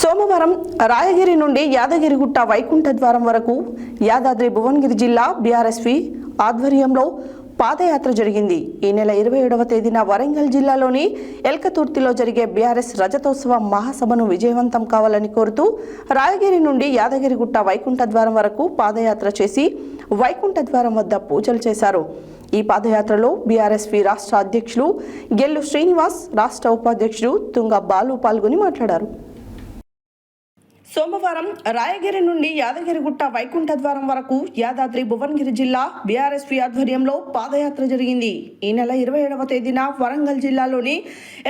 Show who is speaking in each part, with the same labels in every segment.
Speaker 1: సోమవారం రాయగిరి నుండి యాదగిరిగుట్ట వైకుంఠ ద్వారం వరకు యాదాద్రి భువనగిరి జిల్లా బీఆర్ఎస్వి ఆధ్వర్యంలో పాదయాత్ర జరిగింది. ఈ నెల ఇరవై ఏడవ తేదీన వరంగల్ జిల్లాలోని ఎల్కతుర్తిలో జరిగే బీఆర్ఎస్ రజతోత్సవ మహాసభను విజయవంతం కావాలని కోరుతూ రాయగిరి నుండి యాదగిరిగుట్ట వైకుంఠ ద్వారం వరకు పాదయాత్ర చేసి వైకుంఠ ద్వారం వద్ద పూజలు చేశారు. ఈ పాదయాత్రలో బీఆర్ఎస్పీ రాష్ట్ర అధ్యక్షులు గెల్లు శ్రీనివాస్ రాష్ట్ర ఉపాధ్యక్షుడు తుంగ బాలు పాల్గొని మాట్లాడారు. సోమవారం రాయగిరి నుండి యాదగిరిగుట్ట వైకుంఠ ద్వారం వరకు యాదాద్రి భువనగిరి జిల్లా బీఆర్ఎస్పీ ఆధ్వర్యంలో పాదయాత్ర జరిగింది. ఈ నెల ఇరవై ఏడవ తేదీన వరంగల్ జిల్లాలోని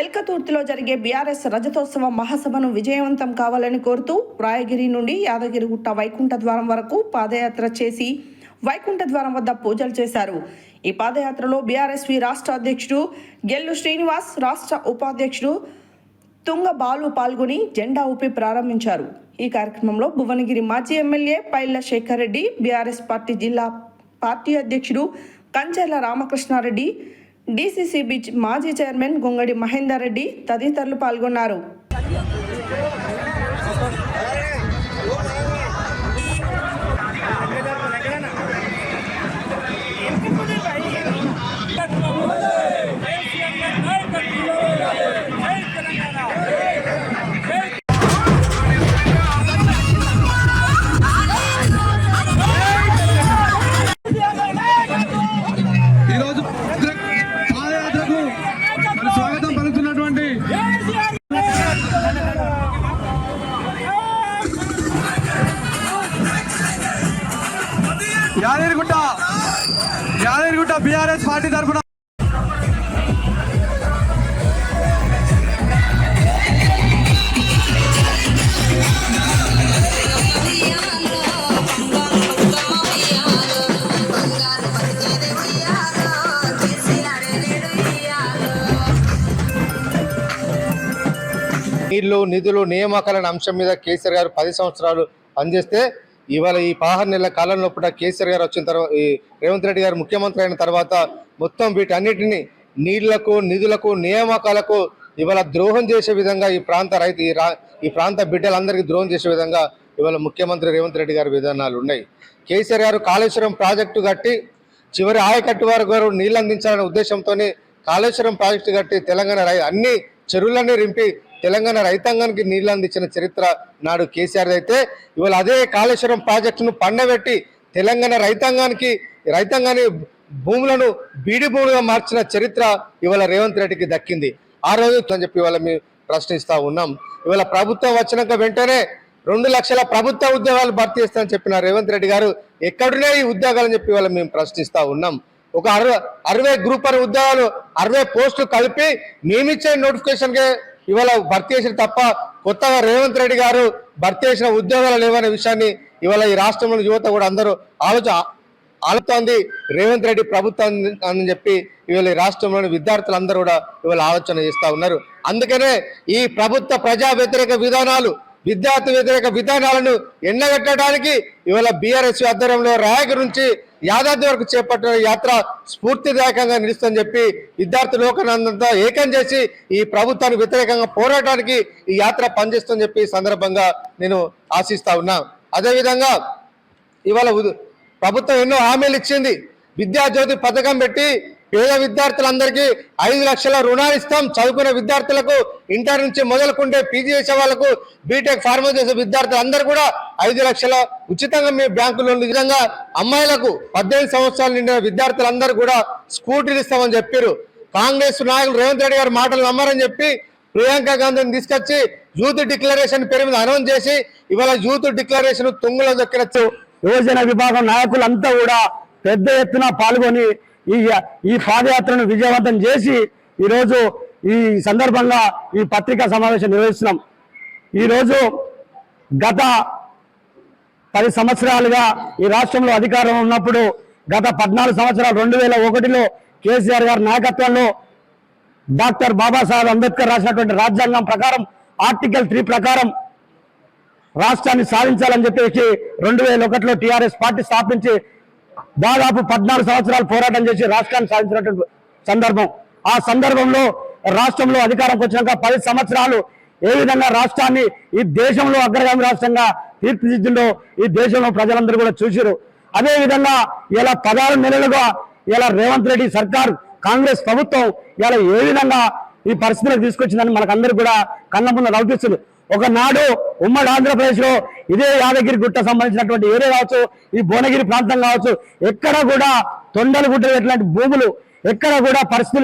Speaker 1: ఎల్కతుర్తిలో జరిగే బీఆర్ఎస్ రజతోత్సవ మహాసభను విజయవంతం కావాలని కోరుతూ రాయగిరి నుండి యాదగిరిగుట్ట వైకుంఠ ద్వారం వరకు పాదయాత్ర చేసి వైకుంఠ ద్వారం వద్ద పూజలు చేశారు. ఈ పాదయాత్రలో బీఆర్ఎస్వి రాష్ట్ర అధ్యక్షుడు గెల్లు శ్రీనివాస్ రాష్ట్ర ఉపాధ్యక్షుడు తుంగ బాలు పాల్గొని జెండా ఊపి ప్రారంభించారు. ఈ కార్యక్రమంలో భువనగిరి మాజీ MLA Paila Shekar Reddy BRS party జిల్లా పార్టీ అధ్యక్షుడు కంచెల రామకృష్ణారెడ్డి డీసీసీబీ మాజీ చైర్మన్ గొంగడి మహేందర్ రెడ్డి తదితరులు పాల్గొన్నారు.
Speaker 2: పలుకుతున్నటువంటి యాదగిరిగుట్ట యాదగిరిగుట్ట బీఆర్ఎస్ పార్టీ తరఫున
Speaker 3: నీళ్ళు నిధులు నియామకాల అంశం మీద కేసీఆర్ గారు పది సంవత్సరాలు పనిచేస్తే ఇవాళ ఈ పదహారు నెలల కాలం లోపల కేసీఆర్ గారు వచ్చిన తర్వాత ఈ రేవంత్ రెడ్డి గారు ముఖ్యమంత్రి అయిన తర్వాత మొత్తం వీటన్నిటిని నీళ్ళకు నిధులకు నియామకాలకు ఇవాళ ద్రోహం చేసే విధంగా ఈ ప్రాంత రైతు ఈ రా ఈ ప్రాంత బిడ్డలందరికీ ద్రోహం చేసే విధంగా ఇవాళ ముఖ్యమంత్రి రేవంత్ రెడ్డి గారి విధానాలు ఉన్నాయి. కేసీఆర్ గారు కాళేశ్వరం ప్రాజెక్టు కట్టి చివరి ఆయకట్టు వారు గారు నీళ్ళు అందించాలనే ఉద్దేశంతోనే కాళేశ్వరం ప్రాజెక్టు కట్టి తెలంగాణ రై అన్ని చెరువులన్నీ రింపి తెలంగాణ రైతాంగానికి నీళ్ళు అందించిన చరిత్ర నాడు కేసీఆర్ అయితే ఇవాళ అదే కాళేశ్వరం ప్రాజెక్టును పండబెట్టి తెలంగాణ రైతాంగానికి రైతాంగాన్ని భూములను బీడి భూములుగా మార్చిన చరిత్ర ఇవాళ రేవంత్ రెడ్డికి దక్కింది. ఆ రోజు అని చెప్పి ఇవాళ మేము ప్రశ్నిస్తా ఉన్నాం. ఇవాళ ప్రభుత్వం వచ్చినాక వెంటనే రెండు లక్షల ప్రభుత్వ ఉద్యోగాలు భర్తీ చేస్తామని చెప్పిన రేవంత్ రెడ్డి గారు ఎక్కడున్నాయి ఈ ఉద్యోగాలని చెప్పి ఇవాళ మేము ప్రశ్నిస్తా ఉన్నాం. ఒక అరవై అరవై గ్రూప్ అనే ఉద్యోగాలు అరవై పోస్టులు కలిపి మేమిచ్చే నోటిఫికేషన్కే ఇవాళ భర్తీ చేసిన తప్ప కొత్తగా రేవంత్ రెడ్డి గారు భర్తీ చేసిన ఉద్యోగాలు లేవనే విషయాన్ని ఇవాళ ఈ రాష్ట్రంలోని యువత కూడా అందరూ ఆలోచన ఆలుతోంది రేవంత్ రెడ్డి ప్రభుత్వం అని చెప్పి ఇవాళ ఈ రాష్ట్రంలోని విద్యార్థులందరూ కూడా ఇవాళ ఆలోచన చేస్తూ ఉన్నారు. అందుకనే ఈ ప్రభుత్వ ప్రజా వ్యతిరేక విధానాలు విద్యార్థి వ్యతిరేక విధానాలను ఎండగట్టడానికి ఇవాళ బీఆర్ఎస్ ఆధ్వర్యంలో రాయగిరి నుంచి యాదాద్రి వరకు చేపట్టిన యాత్ర స్ఫూర్తిదాయకంగా నిలుస్తుందని చెప్పి విద్యార్థి లోకనంతా ఏకం చేసి ఈ ప్రభుత్వానికి వ్యతిరేకంగా పోరాటానికి ఈ యాత్ర పనిచేస్తుందని చెప్పి సందర్భంగా నేను ఆశిస్తా ఉన్నా. అదేవిధంగా ఇవాళ ప్రభుత్వం ఎన్నో హామీలు ఇచ్చింది. విద్యాజ్యోతి పథకం పెట్టి పేద విద్యార్థులందరికీ ఐదు లక్షల రుణాలు ఇస్తాం. చదువుకునే విద్యార్థులకు ఇంటర్ నుంచి మొదలుకుంటే పీజీ చేసే వాళ్ళకు బీటెక్ ఫార్మా చేసే విద్యార్థులందరూ కూడా ఐదు లక్షల ఉచితంగా మీ బ్యాంకులో విధంగా అమ్మాయిలకు పద్దెనిమిది సంవత్సరాలు నిండిన విద్యార్థులందరూ కూడా స్కూటీలు ఇస్తామని చెప్పారు. కాంగ్రెస్ నాయకులు రేవంత్ రెడ్డి గారి మాటలు నమ్మారని చెప్పి ప్రియాంక గాంధీని తీసుకొచ్చి యూత్ డిక్లరేషన్ పేరు మీద అనౌన్స్ చేసి ఇవాళ యూత్ డిక్లరేషన్ తుంగలో దొక్కినచ్చు
Speaker 4: యువజన విభాగం నాయకులంతా కూడా పెద్ద ఎత్తున పాల్గొని ఈ ఈ పాదయాత్రను విజయవంతం చేసి ఈరోజు ఈ సందర్భంగా ఈ పత్రికా సమావేశం నిర్వహిస్తున్నాం. ఈరోజు గత పది సంవత్సరాలుగా ఈ రాష్ట్రంలో అధికారం ఉన్నప్పుడు గత పద్నాలుగు సంవత్సరాలు రెండు వేల ఒకటిలో కేసీఆర్ గారి నాయకత్వంలో డాక్టర్ బాబాసాహెబ్ అంబేద్కర్ రాసినటువంటి రాజ్యాంగం ప్రకారం ఆర్టికల్ త్రీ ప్రకారం రాష్ట్రాన్ని సాధించాలని చెప్పేసి రెండు వేల ఒకటిలో టీఆర్ఎస్ పార్టీ స్థాపించి దాదాపు పద్నాలుగు సంవత్సరాలు పోరాటం చేసి రాష్ట్రాన్ని సాధించినటువంటి సందర్భం. ఆ సందర్భంలో రాష్ట్రంలో అధికారంకి వచ్చినాక పది సంవత్సరాలు ఏ విధంగా రాష్ట్రాన్ని ఈ దేశంలో అగ్రగామి రాష్ట్రంగా తీర్చిదిద్దిండో ఈ దేశంలో ప్రజలందరూ కూడా చూసిరు అదే విధంగా ఇలా పదహారు నెలలుగా ఇలా రేవంత్ రెడ్డి సర్కార్ కాంగ్రెస్ ప్రభుత్వం ఇలా ఏ విధంగా ఈ పరిస్థితులకు తీసుకొచ్చిందని మనకందరూ కూడా కన్న ముందు అవుపిస్తుంది ఒకనాడు ఉమ్మడి ఆంధ్రప్రదేశ్లో ఇదే యాదగిరి గుట్ట సంబంధించినటువంటి ఏరియా కావచ్చు ఈ భువనగిరి ప్రాంతం కావచ్చు ఎక్కడ కూడా తొండలు గుట్ట ఎట్లాంటి భూములు ఎక్కడ కూడా పరిస్థితులు